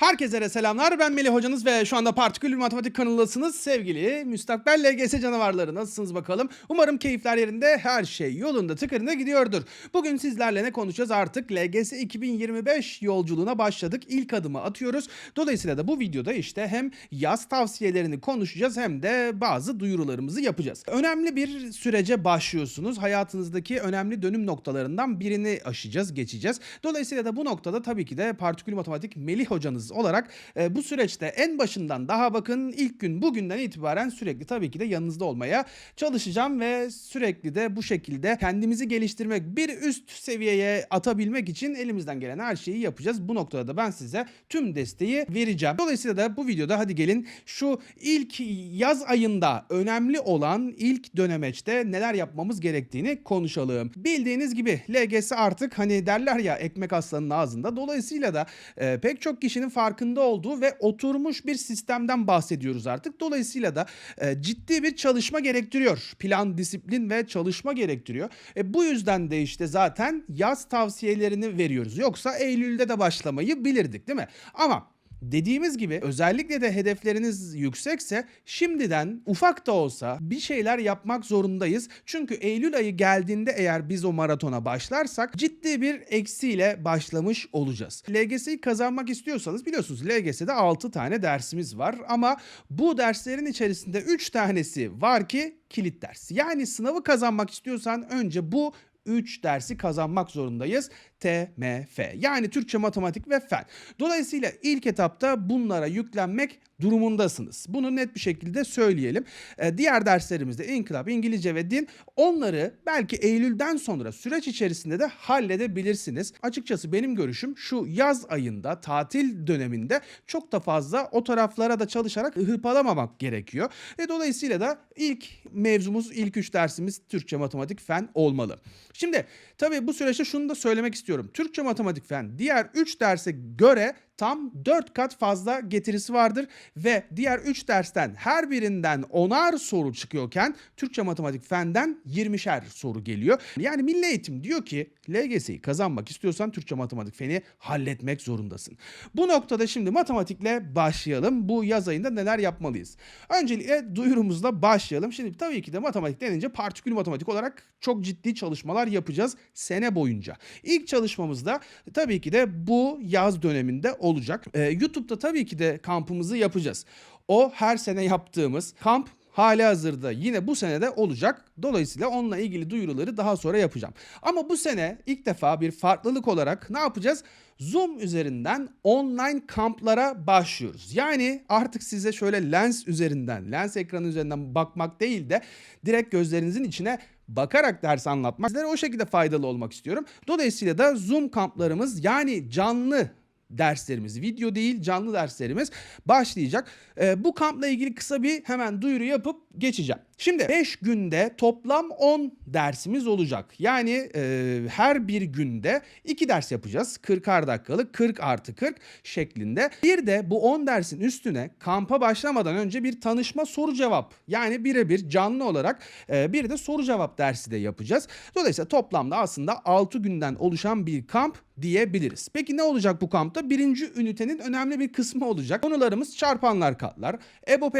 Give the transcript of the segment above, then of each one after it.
Herkese selamlar. Ben Melih hocanız ve şu anda Partikül Matematik kanalındasınız. Sevgili müstakbel LGS canavarları nasılsınız bakalım. Umarım keyifler yerinde, her şey yolunda tıkırında gidiyordur. Bugün sizlerle ne konuşacağız artık? LGS 2025 yolculuğuna başladık. İlk adımı atıyoruz. Dolayısıyla da bu videoda işte hem yaz tavsiyelerini konuşacağız hem de bazı duyurularımızı yapacağız. Önemli bir sürece başlıyorsunuz. Hayatınızdaki önemli dönüm noktalarından birini aşacağız, geçeceğiz. Dolayısıyla da bu noktada tabii ki de Partikül Matematik Melih hocanız olarak e, bu süreçte en başından daha bakın ilk gün bugünden itibaren sürekli tabii ki de yanınızda olmaya çalışacağım ve sürekli de bu şekilde kendimizi geliştirmek, bir üst seviyeye atabilmek için elimizden gelen her şeyi yapacağız. Bu noktada da ben size tüm desteği vereceğim. Dolayısıyla da bu videoda hadi gelin şu ilk yaz ayında önemli olan ilk dönemeçte neler yapmamız gerektiğini konuşalım. Bildiğiniz gibi LGS artık hani derler ya ekmek aslanın ağzında. Dolayısıyla da e, pek çok kişinin farkında olduğu ve oturmuş bir sistemden bahsediyoruz artık. Dolayısıyla da e, ciddi bir çalışma gerektiriyor. Plan, disiplin ve çalışma gerektiriyor. E, bu yüzden de işte zaten yaz tavsiyelerini veriyoruz. Yoksa Eylül'de de başlamayı bilirdik değil mi? Ama Dediğimiz gibi özellikle de hedefleriniz yüksekse şimdiden ufak da olsa bir şeyler yapmak zorundayız. Çünkü Eylül ayı geldiğinde eğer biz o maratona başlarsak ciddi bir eksiyle başlamış olacağız. LGS'yi kazanmak istiyorsanız biliyorsunuz LGS'de 6 tane dersimiz var ama bu derslerin içerisinde 3 tanesi var ki kilit ders. Yani sınavı kazanmak istiyorsan önce bu 3 dersi kazanmak zorundayız. TMF yani Türkçe, Matematik ve Fen. Dolayısıyla ilk etapta bunlara yüklenmek durumundasınız. Bunu net bir şekilde söyleyelim. Ee, diğer derslerimizde İnkılap, İngilizce ve Din onları belki Eylül'den sonra süreç içerisinde de halledebilirsiniz. Açıkçası benim görüşüm şu yaz ayında tatil döneminde çok da fazla o taraflara da çalışarak hırpalamamak gerekiyor. E, dolayısıyla da ilk mevzumuz, ilk üç dersimiz Türkçe, Matematik, Fen olmalı. Şimdi tabii bu süreçte şunu da söylemek istiyorum. Türkçe, Matematik, Fen. Diğer 3 derse göre tam 4 kat fazla getirisi vardır ve diğer 3 dersten her birinden 10'ar soru çıkıyorken Türkçe, Matematik, Fen'den 20'şer soru geliyor. Yani Milli Eğitim diyor ki LGS'yi kazanmak istiyorsan Türkçe, Matematik, Fen'i halletmek zorundasın. Bu noktada şimdi matematikle başlayalım. Bu yaz ayında neler yapmalıyız? Öncelikle duyurumuzla başlayalım. Şimdi tabii ki de matematik denince partikül matematik olarak çok ciddi çalışmalar yapacağız sene boyunca. İlk çalışmamızda tabii ki de bu yaz döneminde olacak. Ee, YouTube'da tabii ki de kampımızı yapacağız. O her sene yaptığımız kamp hali hazırda yine bu senede olacak. Dolayısıyla onunla ilgili duyuruları daha sonra yapacağım. Ama bu sene ilk defa bir farklılık olarak ne yapacağız? Zoom üzerinden online kamplara başlıyoruz. Yani artık size şöyle lens üzerinden, lens ekranı üzerinden bakmak değil de direkt gözlerinizin içine bakarak ders anlatmak. Sizlere o şekilde faydalı olmak istiyorum. Dolayısıyla da Zoom kamplarımız yani canlı derslerimiz, video değil canlı derslerimiz başlayacak. Ee, bu kampla ilgili kısa bir hemen duyuru yapıp geçeceğim. Şimdi 5 günde toplam 10 dersimiz olacak. Yani e, her bir günde 2 ders yapacağız. 40'ar dakikalık 40 artı 40 şeklinde. Bir de bu 10 dersin üstüne kampa başlamadan önce bir tanışma soru cevap yani birebir canlı olarak e, bir de soru cevap dersi de yapacağız. Dolayısıyla toplamda aslında 6 günden oluşan bir kamp diyebiliriz. Peki ne olacak bu kampta? Birinci ünitenin önemli bir kısmı olacak. Konularımız çarpanlar katlar, EBO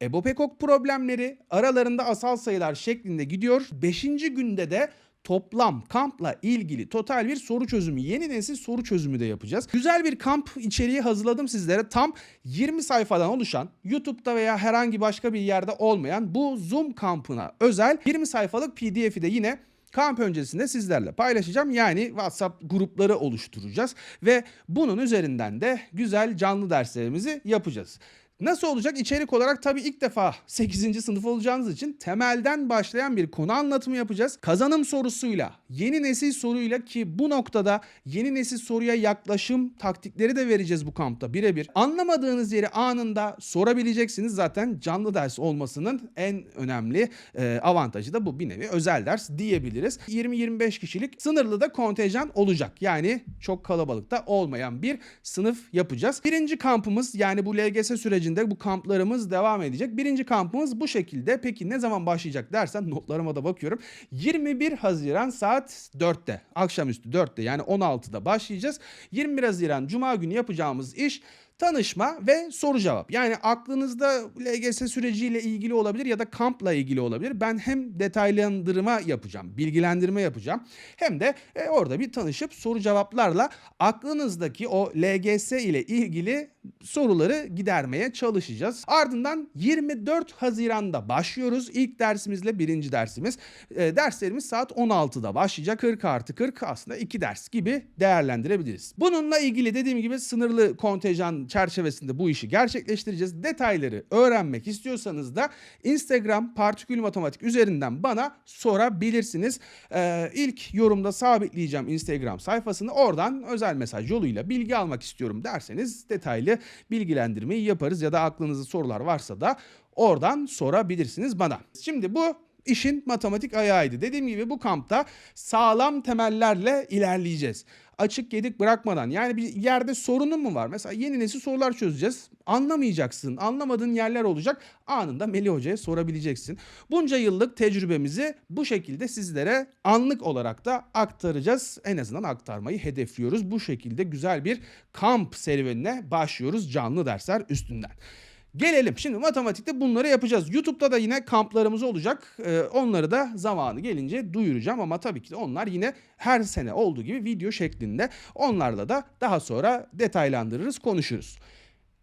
PEKOK, EBO PEKOK problemleri, aralarında asal sayılar şeklinde gidiyor. Beşinci günde de toplam kampla ilgili total bir soru çözümü, yeni nesil soru çözümü de yapacağız. Güzel bir kamp içeriği hazırladım sizlere. Tam 20 sayfadan oluşan, YouTube'da veya herhangi başka bir yerde olmayan bu Zoom kampına özel 20 sayfalık PDF'i de yine kamp öncesinde sizlerle paylaşacağım. Yani WhatsApp grupları oluşturacağız ve bunun üzerinden de güzel canlı derslerimizi yapacağız. Nasıl olacak? İçerik olarak tabii ilk defa 8. sınıf olacağınız için temelden başlayan bir konu anlatımı yapacağız. Kazanım sorusuyla, yeni nesil soruyla ki bu noktada yeni nesil soruya yaklaşım taktikleri de vereceğiz bu kampta birebir. Anlamadığınız yeri anında sorabileceksiniz. Zaten canlı ders olmasının en önemli e, avantajı da bu bir nevi özel ders diyebiliriz. 20-25 kişilik sınırlı da kontenjan olacak. Yani çok kalabalıkta olmayan bir sınıf yapacağız. Birinci kampımız yani bu LGS süreci sürecinde bu kamplarımız devam edecek. Birinci kampımız bu şekilde. Peki ne zaman başlayacak dersen notlarıma da bakıyorum. 21 Haziran saat 4'te. Akşamüstü 4'te yani 16'da başlayacağız. 21 Haziran Cuma günü yapacağımız iş Tanışma ve soru cevap. Yani aklınızda LGS süreciyle ilgili olabilir ya da kampla ilgili olabilir. Ben hem detaylandırma yapacağım, bilgilendirme yapacağım. Hem de e, orada bir tanışıp soru cevaplarla aklınızdaki o LGS ile ilgili soruları gidermeye çalışacağız. Ardından 24 Haziran'da başlıyoruz. İlk dersimizle birinci dersimiz. E, derslerimiz saat 16'da başlayacak. 40 artı 40 aslında iki ders gibi değerlendirebiliriz. Bununla ilgili dediğim gibi sınırlı kontenjan çerçevesinde bu işi gerçekleştireceğiz. Detayları öğrenmek istiyorsanız da Instagram partikül matematik üzerinden bana sorabilirsiniz. Ee, ilk yorumda sabitleyeceğim Instagram sayfasını. Oradan özel mesaj yoluyla bilgi almak istiyorum derseniz detaylı bilgilendirmeyi yaparız ya da aklınızda sorular varsa da oradan sorabilirsiniz bana. Şimdi bu işin matematik ayağıydı. Dediğim gibi bu kampta sağlam temellerle ilerleyeceğiz. Açık yedik bırakmadan yani bir yerde sorunun mu var? Mesela yeni nesil sorular çözeceğiz. Anlamayacaksın. Anlamadığın yerler olacak. Anında Melih Hoca'ya sorabileceksin. Bunca yıllık tecrübemizi bu şekilde sizlere anlık olarak da aktaracağız. En azından aktarmayı hedefliyoruz. Bu şekilde güzel bir kamp serüvenine başlıyoruz canlı dersler üstünden. Gelelim şimdi matematikte bunları yapacağız. YouTube'da da yine kamplarımız olacak. Ee, onları da zamanı gelince duyuracağım ama tabii ki de onlar yine her sene olduğu gibi video şeklinde. Onlarla da daha sonra detaylandırırız, konuşuruz.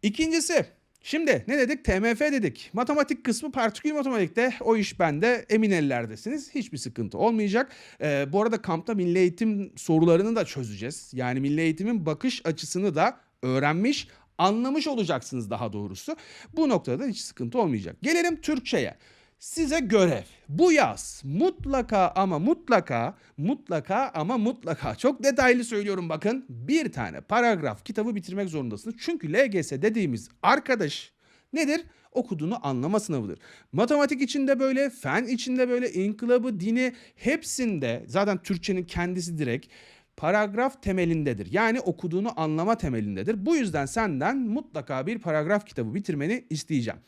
İkincisi Şimdi ne dedik? TMF dedik. Matematik kısmı partikül matematikte o iş bende emin ellerdesiniz. Hiçbir sıkıntı olmayacak. Ee, bu arada kampta milli eğitim sorularını da çözeceğiz. Yani milli eğitimin bakış açısını da öğrenmiş, anlamış olacaksınız daha doğrusu. Bu noktada hiç sıkıntı olmayacak. Gelelim Türkçe'ye. Size görev. Bu yaz mutlaka ama mutlaka, mutlaka ama mutlaka çok detaylı söylüyorum bakın. Bir tane paragraf kitabı bitirmek zorundasınız. Çünkü LGS dediğimiz arkadaş nedir? Okuduğunu anlama sınavıdır. Matematik içinde böyle, fen içinde böyle, inkılabı, dini hepsinde zaten Türkçenin kendisi direkt paragraf temelindedir. Yani okuduğunu anlama temelindedir. Bu yüzden senden mutlaka bir paragraf kitabı bitirmeni isteyeceğim.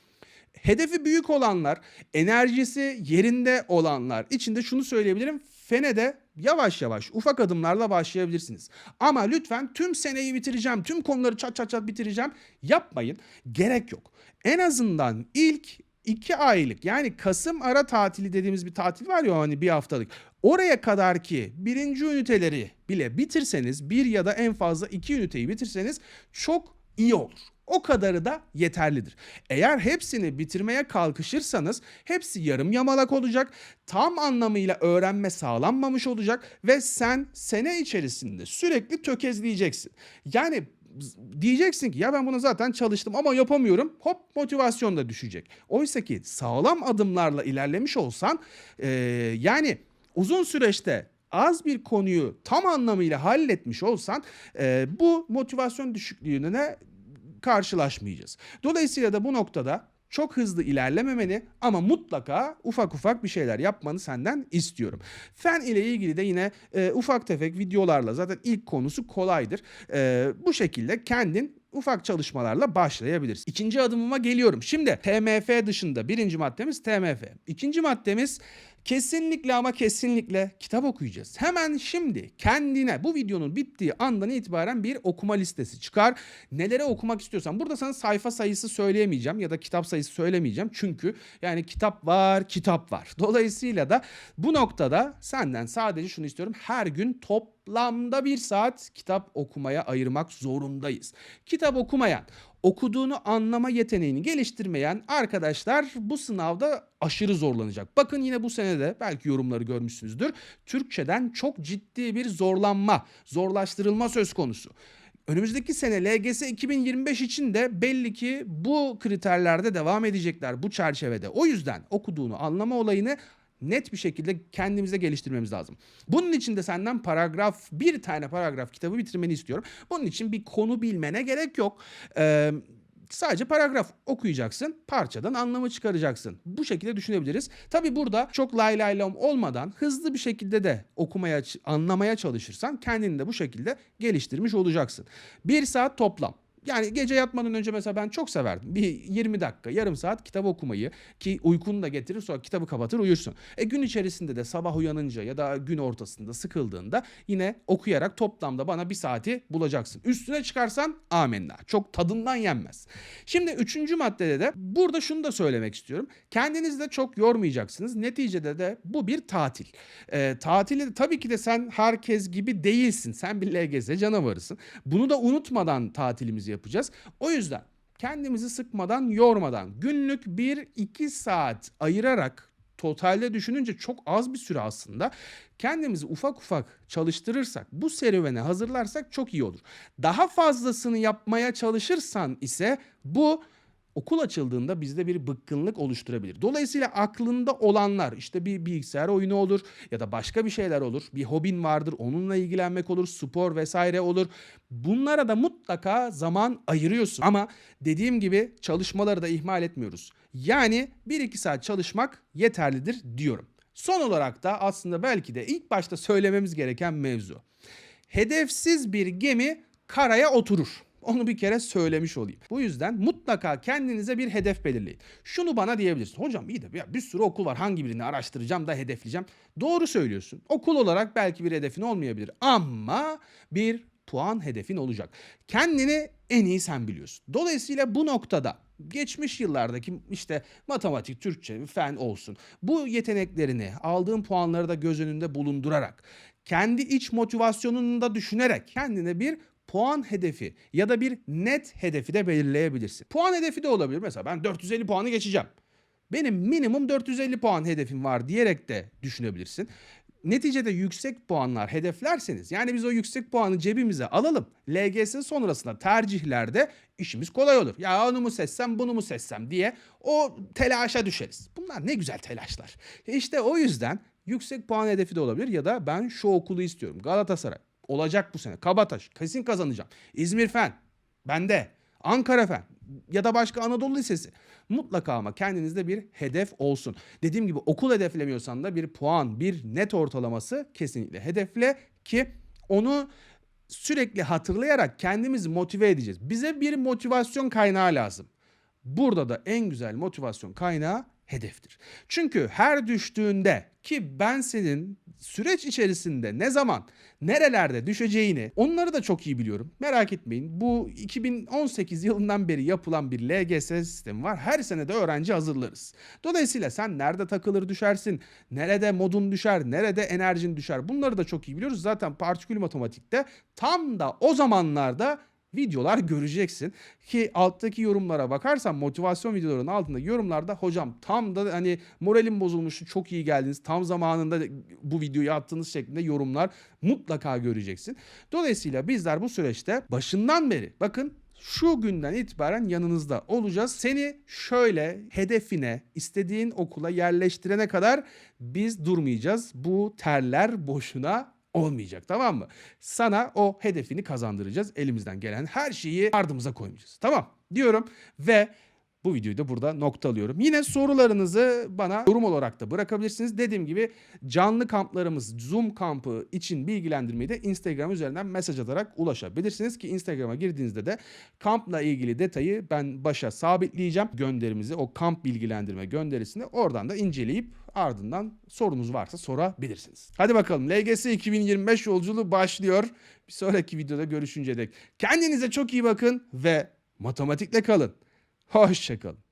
Hedefi büyük olanlar, enerjisi yerinde olanlar içinde şunu söyleyebilirim. Fene de yavaş yavaş ufak adımlarla başlayabilirsiniz. Ama lütfen tüm seneyi bitireceğim, tüm konuları çat çat çat bitireceğim yapmayın. Gerek yok. En azından ilk iki aylık yani Kasım ara tatili dediğimiz bir tatil var ya hani bir haftalık. Oraya kadar ki birinci üniteleri bile bitirseniz bir ya da en fazla iki üniteyi bitirseniz çok iyi olur. O kadarı da yeterlidir. Eğer hepsini bitirmeye kalkışırsanız hepsi yarım yamalak olacak. Tam anlamıyla öğrenme sağlanmamış olacak ve sen sene içerisinde sürekli tökezleyeceksin. Yani diyeceksin ki ya ben bunu zaten çalıştım ama yapamıyorum. Hop motivasyon da düşecek. Oysa ki sağlam adımlarla ilerlemiş olsan e, yani uzun süreçte az bir konuyu tam anlamıyla halletmiş olsan e, bu motivasyon düşüklüğüne karşılaşmayacağız. Dolayısıyla da bu noktada çok hızlı ilerlememeni ama mutlaka ufak ufak bir şeyler yapmanı senden istiyorum. Fen ile ilgili de yine e, ufak tefek videolarla zaten ilk konusu kolaydır. E, bu şekilde kendin ufak çalışmalarla başlayabiliriz. İkinci adımıma geliyorum. Şimdi TMF dışında birinci maddemiz TMF. İkinci maddemiz Kesinlikle ama kesinlikle kitap okuyacağız. Hemen şimdi kendine bu videonun bittiği andan itibaren bir okuma listesi çıkar. Nelere okumak istiyorsan. Burada sana sayfa sayısı söyleyemeyeceğim ya da kitap sayısı söylemeyeceğim. Çünkü yani kitap var, kitap var. Dolayısıyla da bu noktada senden sadece şunu istiyorum. Her gün toplamda bir saat kitap okumaya ayırmak zorundayız. Kitap okumayan, okuduğunu anlama yeteneğini geliştirmeyen arkadaşlar bu sınavda aşırı zorlanacak. Bakın yine bu senede belki yorumları görmüşsünüzdür. Türkçeden çok ciddi bir zorlanma, zorlaştırılma söz konusu. Önümüzdeki sene LGS 2025 için de belli ki bu kriterlerde devam edecekler bu çerçevede. O yüzden okuduğunu anlama olayını net bir şekilde kendimize geliştirmemiz lazım. Bunun için de senden paragraf bir tane paragraf kitabı bitirmeni istiyorum. Bunun için bir konu bilmene gerek yok. Ee, sadece paragraf okuyacaksın, parçadan anlamı çıkaracaksın. Bu şekilde düşünebiliriz. Tabi burada çok lay lay lom olmadan hızlı bir şekilde de okumaya, anlamaya çalışırsan kendini de bu şekilde geliştirmiş olacaksın. Bir saat toplam. Yani gece yatmadan önce mesela ben çok severdim. Bir 20 dakika, yarım saat kitap okumayı ki uykunu da getirir sonra kitabı kapatır uyursun. E gün içerisinde de sabah uyanınca ya da gün ortasında sıkıldığında yine okuyarak toplamda bana bir saati bulacaksın. Üstüne çıkarsan amenna. Çok tadından yenmez. Şimdi üçüncü maddede de burada şunu da söylemek istiyorum. Kendinizi de çok yormayacaksınız. Neticede de bu bir tatil. Ee, tatili tabii ki de sen herkes gibi değilsin. Sen bir LGS canavarısın. Bunu da unutmadan tatilimizi yapacağız. O yüzden kendimizi sıkmadan, yormadan günlük 1-2 saat ayırarak totalde düşününce çok az bir süre aslında. Kendimizi ufak ufak çalıştırırsak, bu serüvene hazırlarsak çok iyi olur. Daha fazlasını yapmaya çalışırsan ise bu okul açıldığında bizde bir bıkkınlık oluşturabilir. Dolayısıyla aklında olanlar işte bir bilgisayar oyunu olur ya da başka bir şeyler olur. Bir hobin vardır onunla ilgilenmek olur, spor vesaire olur. Bunlara da mutlaka zaman ayırıyorsun. Ama dediğim gibi çalışmaları da ihmal etmiyoruz. Yani 1-2 saat çalışmak yeterlidir diyorum. Son olarak da aslında belki de ilk başta söylememiz gereken mevzu. Hedefsiz bir gemi karaya oturur. Onu bir kere söylemiş olayım. Bu yüzden mutlaka kendinize bir hedef belirleyin. Şunu bana diyebilirsin. Hocam iyi de ya bir sürü okul var. Hangi birini araştıracağım da hedefleyeceğim. Doğru söylüyorsun. Okul olarak belki bir hedefin olmayabilir. Ama bir puan hedefin olacak. Kendini en iyi sen biliyorsun. Dolayısıyla bu noktada geçmiş yıllardaki işte matematik, Türkçe, fen olsun. Bu yeteneklerini, aldığın puanları da göz önünde bulundurarak, kendi iç motivasyonunu da düşünerek kendine bir puan hedefi ya da bir net hedefi de belirleyebilirsin. Puan hedefi de olabilir. Mesela ben 450 puanı geçeceğim. Benim minimum 450 puan hedefim var diyerek de düşünebilirsin. Neticede yüksek puanlar hedeflerseniz yani biz o yüksek puanı cebimize alalım. LGS sonrasında tercihlerde işimiz kolay olur. Ya onu mu seçsem bunu mu seçsem diye o telaşa düşeriz. Bunlar ne güzel telaşlar. İşte o yüzden yüksek puan hedefi de olabilir ya da ben şu okulu istiyorum. Galatasaray olacak bu sene. Kabataş kesin kazanacağım. İzmir Fen bende. Ankara Fen ya da başka Anadolu Lisesi. Mutlaka ama kendinizde bir hedef olsun. Dediğim gibi okul hedeflemiyorsan da bir puan, bir net ortalaması kesinlikle hedefle ki onu sürekli hatırlayarak kendimizi motive edeceğiz. Bize bir motivasyon kaynağı lazım. Burada da en güzel motivasyon kaynağı hedeftir. Çünkü her düştüğünde ki ben senin süreç içerisinde ne zaman, nerelerde düşeceğini onları da çok iyi biliyorum. Merak etmeyin. Bu 2018 yılından beri yapılan bir LGS sistemi var. Her sene de öğrenci hazırlarız. Dolayısıyla sen nerede takılır düşersin, nerede modun düşer, nerede enerjin düşer bunları da çok iyi biliyoruz. Zaten partikül matematikte tam da o zamanlarda videolar göreceksin. Ki alttaki yorumlara bakarsan motivasyon videolarının altında yorumlarda hocam tam da hani moralim bozulmuştu çok iyi geldiniz tam zamanında bu videoyu attığınız şeklinde yorumlar mutlaka göreceksin. Dolayısıyla bizler bu süreçte başından beri bakın şu günden itibaren yanınızda olacağız. Seni şöyle hedefine, istediğin okula yerleştirene kadar biz durmayacağız. Bu terler boşuna olmayacak tamam mı? Sana o hedefini kazandıracağız. Elimizden gelen her şeyi ardımıza koymayacağız. Tamam diyorum ve bu videoyu da burada noktalıyorum. Yine sorularınızı bana yorum olarak da bırakabilirsiniz. Dediğim gibi canlı kamplarımız Zoom kampı için bilgilendirmeyi de Instagram üzerinden mesaj atarak ulaşabilirsiniz ki Instagram'a girdiğinizde de kampla ilgili detayı ben başa sabitleyeceğim. Gönderimizi o kamp bilgilendirme gönderisini oradan da inceleyip ardından sorunuz varsa sorabilirsiniz. Hadi bakalım LGS 2025 yolculuğu başlıyor. Bir sonraki videoda görüşünceye dek kendinize çok iyi bakın ve matematikle kalın. Hoşçakalın.